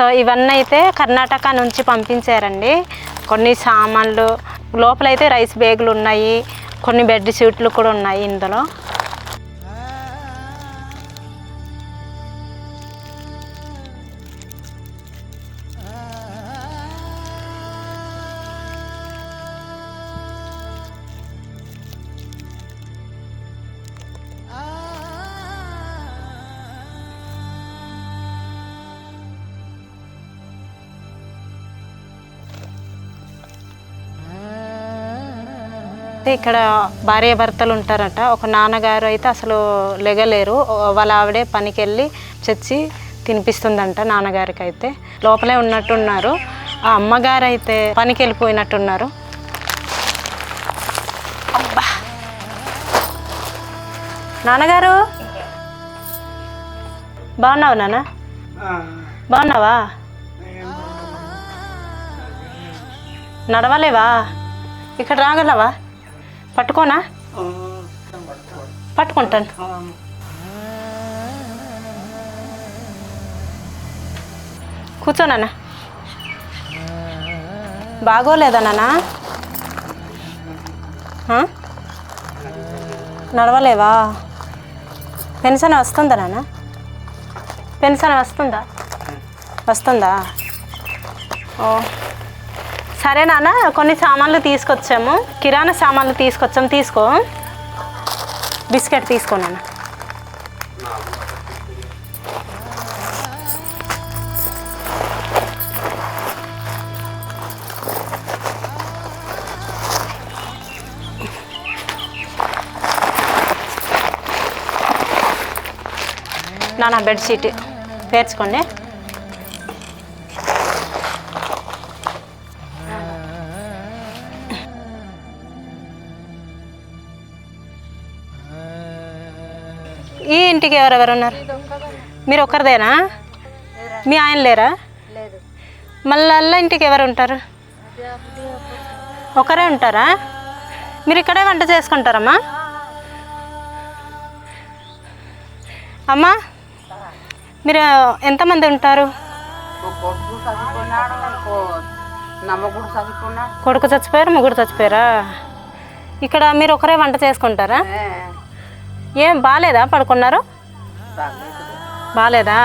So ఇవన్నీ అయితే కర్ణాటక నుంచి పంపించారండి. కొన్ని సామాన్లు లోపలైతే రైస్ బ్యాగులు ఉన్నాయి కొన్ని బెడ్ షీట్లు కూడా ఉన్నాయి ఇందులో. అయితే ఇక్కడ భార్య భర్తలు ఉంటారట. ఒక నాన్నగారు అయితే అసలు లెగలేరు. వాళ్ళ ఆవిడే పనికి వెళ్ళి చచ్చి తినిపిస్తుందంట నాన్నగారికి అయితే లోపలే ఉన్నట్టున్నారు. ఆ అమ్మగారు అయితే పనికి వెళ్ళిపోయినట్టున్నారు అబ్బా! నాన్నగారు! బాగున్నావు నాన్న? బాగున్నావా? నడవలేవా? ఇక్కడ రాగలవా? పట్టుకోనా? పట్టుకుంటాను. కూర్చో నాన్న. బాగోలేదా నాన్న? ఆ? నడవలేవా? పెన్షన్ వస్తుందా నాన్న? పెన్షన్ వస్తుందా? వస్తుందా? ఓ. సరే నాన్న కొన్ని సామాన్లు తీసుకొచ్చాము. కిరాణా సామాన్లు తీసుకొచ్చాము తీసుకో. బిస్కెట్ తీసుకో నాన్న. నాన్న బెడ్షీట్. పేర్చుకోండి. ఈ ఇంటికి ఎవరెవరు ఉన్నారు? మీరు ఒక్కరిదేనా? మీ ఆయన లేరా? మళ్ళీ అల్ల ఇంటికి ఎవరు ఉంటారు? ఒకరే ఉంటారా? మీరు ఇక్కడే వంట చేసుకుంటారమ్మా? అమ్మా మీరు ఎంతమంది ఉంటారు? కొడుకు చచ్చిపోయారు ముగ్గురు చచ్చిపోయారా? ఇక్కడ మీరు ఒకరే వంట చేసుకుంటారా? ఏం బాగాలేదా పడుకున్నారు? బాగాలేదా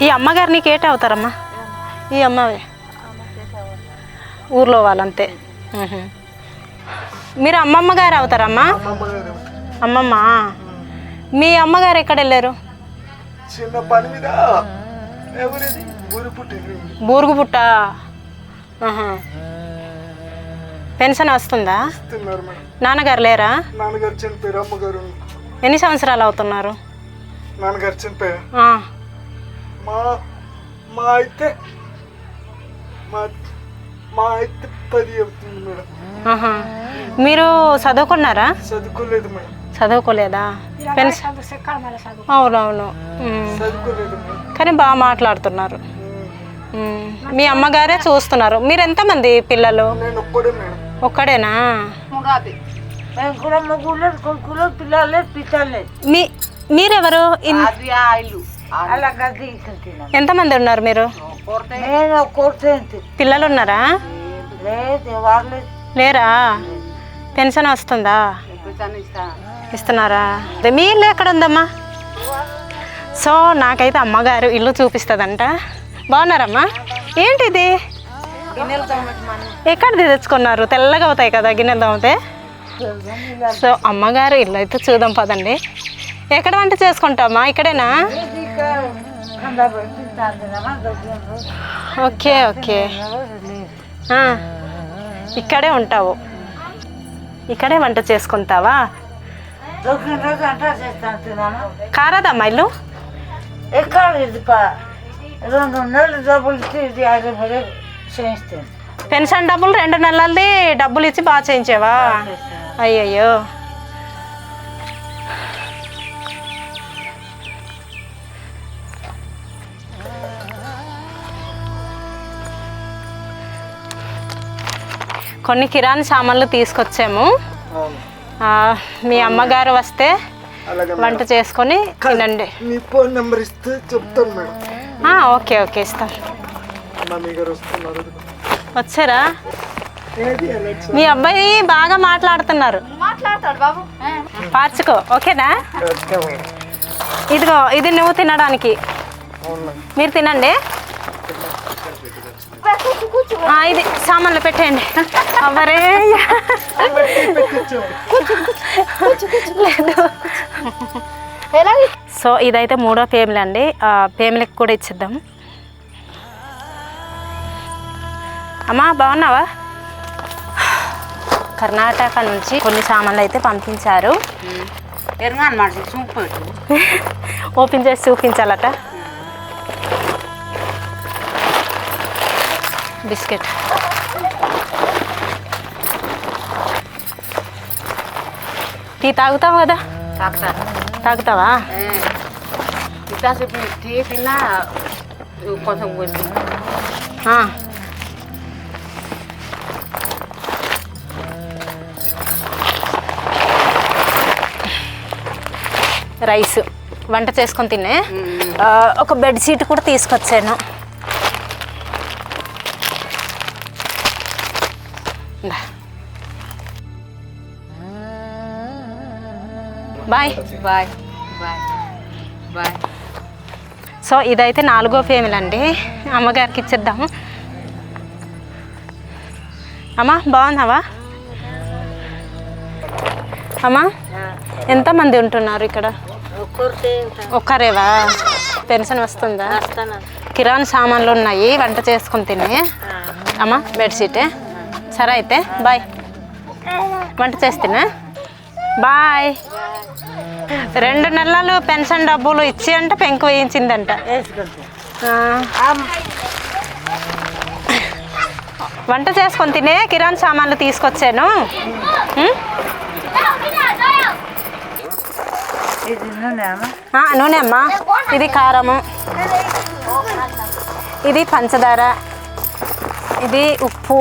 ఈ అమ్మగారు నీకు ఏట అవుతారమ్మా? ఈ అమ్మవి. ఊర్లో వాళ్ళంతే. మీరు అమ్మమ్మ గారు అవుతారమ్మా? అమ్మమ్మ. మీ అమ్మగారు ఎక్కడ వెళ్ళారు? చిన్న పని మీద. ఎవరిది? ఊరు పుట్టింది. బూరుగు పుట్ట? ఆహా. పెన్షన్ వస్తుందా? నాన్నగారు లేరా? నాన్నగారు చనిపోయారు అమ్మగారు ఎన్ని సంవత్సరాలు అవుతున్నారు? నాన్నగారు చనిపోయారు. ఆ, మా మా అయితే మా మా అయితే పది అవుతుంది మేడం. మీరు చదువుకున్నారా? చదువుకోలేదు మేడం. చదువుకోలేదా? పెన్షన్ అవునవును. కానీ బాగా మాట్లాడుతున్నారు. మీ అమ్మగారే చూస్తున్నారు. మీరు ఎంతమంది పిల్లలు? నేను ఒక్కడే మేడం. ఒక్కడేనా? కూడా ముగ్గురు కొడుకులు పిల్లలు పిల్లలు మీ మీరెవరు? ఎంతమంది ఉన్నారు మీరు? పిల్లలు ఉన్నారా లేరా. పెన్షన్ వస్తుందా? ఇస్తున్నారా? అదే మీ ఇల్లు ఎక్కడ ఉందమ్మా? సో నాకైతే అమ్మగారు ఇల్లు చూపిస్తుందంట. బాగున్నారమ్మా? ఏంటిది? ఎక్కడిది తెచ్చుకున్నారు? తెల్లగా అవుతాయి కదా గిన్నెలు తోమితే? సో అమ్మగారు ఇల్లు అయితే చూద్దాం పదండి. ఎక్కడ వంట చేసుకుంటామా? ఇక్కడేనా? Okay okay. ఇక్కడే ఉంటావు. ఇక్కడే వంట చేసుకుంటావా? కారాదమ్మా ఇల్లు? ఎక్కడ రెండు నెలలు డబ్బులు చేయిస్తాను పెన్షన్ డబ్బులు రెండు నెలలది డబ్బులు ఇచ్చి బాగా చేయించావా? అయ్యయ్యో. కొన్ని కిరాణా సామాన్లు తీసుకొచ్చాము. మీ అమ్మగారు వస్తే వంట చేసుకొని తినండి. మీ ఫోన్ నెంబర్ ఇస్తే చెప్తాను మేడం. ఆ, ఓకే ఓకే ఇస్తాం మమ్మీ గారు వస్తున్నారు వచ్చారా? మీ అబ్బాయి బాగా మాట్లాడుతున్నారు. మాట్లాడతాడు బాబు. పార్చుకో ఓకేనా? ఇదిగో ఇది నువ్వు తినడానికి. మీరు తినండి. ఇది సామాన్లు పెట్టేయండి. అవరే లేదు. సో ఇదైతే మూడో పేమిలి అండి. ఆ పేమిలికి కూడా ఇచ్చిద్దాం. అమ్మా బాగున్నావా? కర్ణాటక నుంచి కొన్ని సామాన్లు అయితే పంపించారు. ఓపెన్ చేసి చూపించాలట. బిస్కెట్. టీ తాగుతావు కదా? తాగుతాను తాగుతావా? టీ తిన్నా కొంచెం రైస్ వంట చేసుకొని తినే ఒక బెడ్ షీట్ కూడా తీసుకొచ్చాను. Bye. Bye bye bye. So ఇదైతే నాలుగో ఫేమిల్ అండి అమ్మగారికి ఇచ్చేద్దాము అమ్మా బాగున్నావా? అమ్మా ఎంతమంది ఉంటున్నారు ఇక్కడ? ఒక్కరేవా? పెన్షన్ వస్తుందా? కిరాణా సామాన్లు ఉన్నాయి వంట చేసుకుని తిని. అమ్మా బెడ్షీటే. సరే అయితే బాయ్. వంట చేస్తేనే బాయ్. రెండు నెలలు పెన్షన్ డబ్బులు ఇచ్చి అంటే పెంకు వేయించిందంట. వంట చేసుకొని తినే కిరాణా సామాన్లు తీసుకొచ్చాను ఉం? ఇది నూనె అమ్మా. ఇది కారము. ఇది పంచదార. ఇది ఉప్పు.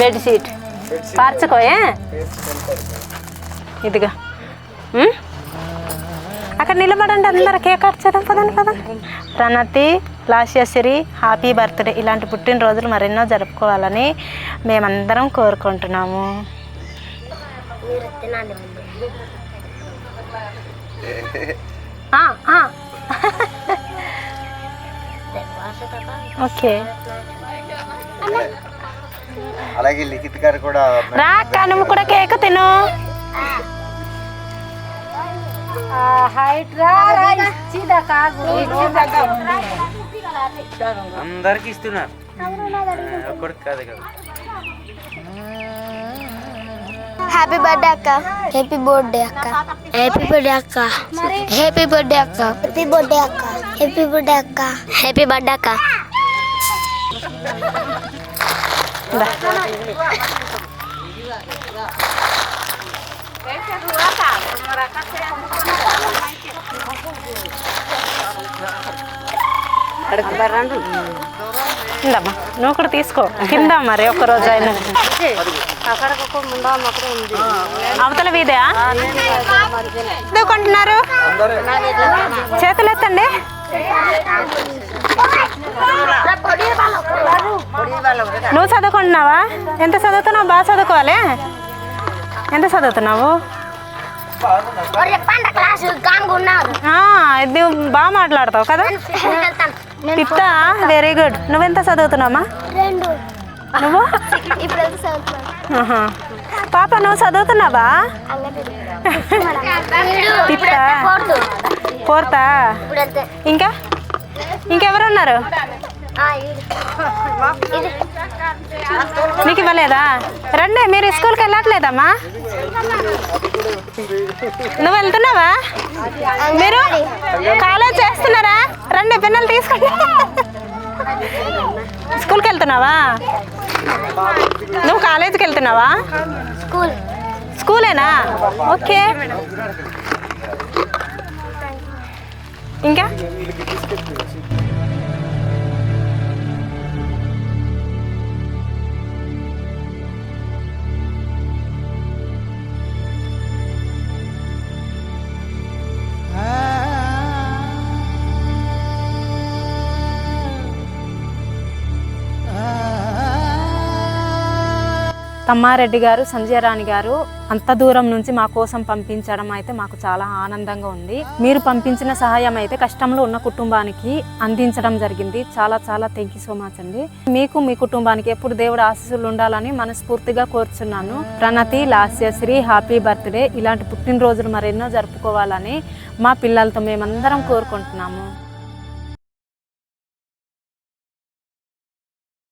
బెడ్షీట్ పార్చుకోయే ఇదిగా. అక్కడ నిలబడండి అందరు. కేక్ కట్ చేద్దాం పదండి పదండి. Pranathi Lasyasri happy birthday. ఇలాంటి పుట్టినరోజులు మరెన్నో జరుపుకోవాలని మేమందరం కోరుకుంటున్నాము. ఓకే. అలాగే లిఖిత్ గారు కూడా రా కూడా అందరికి ఇస్తున్నారు. ఒక్కడికి కాదు కదా. హ్యాపీ బర్త్డే అక్క. హ్యాపీ బర్త్డే అక్క. హ్యాపీ బర్త్డే అక్క. హ్యాపీ బర్త్డే అక్క. హ్యాపీ బర్త్డే అక్క. హ్యాపీ బర్త్డే అక్క. హ్యాపీ బర్త్డే అక్క. ఇందమ్మా నువ్వు కూడా తీసుకో. కింద మరి ఒక రోజు అయినా. అవతల వీదే కొంటున్నారు చేతులు ఎత్తండి నువ్వు చదువుకుంటున్నావా? ఎంత చదువుతున్నావు? బాగా చదువుకోవాలి. ఎంత చదువుతున్నావు? ఇది బాగా మాట్లాడతావు కదా? పిత్త వెరీ గుడ్ నువ్వెంత చదువుతున్నావమ్మా? రెండు. నువ్వు. పాప నువ్వు చదువుతున్నావా? పిత్త ఫోర్త్. ఇంకా? ఇంకెవరున్నారు? మీకు ఇవ్వలేదా? రండి మీరు స్కూల్కి వెళ్ళట్లేదమ్మా. నువ్వు వెళ్తున్నావా? మీరు కాలేజ్ చేస్తున్నారా? రండి పిల్లలు తీసుకోండి స్కూల్కి వెళ్తున్నావా? నువ్వు కాలేజీకి వెళ్తున్నావా? స్కూల్. స్కూలేనా? ఓకే. ఇంకా? కమ్మారెడ్డి గారు సంజయ్ రాణి గారు అంత దూరం నుంచి మా కోసం పంపించడం అయితే మాకు చాలా ఆనందంగా ఉంది. మీరు పంపించిన సహాయం అయితే కష్టంలో ఉన్న కుటుంబానికి అందించడం జరిగింది. చాలా చాలా థ్యాంక్ యూ సో మచ్ అండి. మీకు మీ కుటుంబానికి ఎప్పుడు దేవుడు ఆశీస్సులు ఉండాలని మనస్ఫూర్తిగా కోరుచున్నాను. ప్రణతి లాస్యశ్రీ హ్యాపీ బర్త్డే ఇలాంటి పుట్టినరోజులు మరెన్నో జరుపుకోవాలని మా పిల్లలతో మేమందరం కోరుకుంటున్నాము.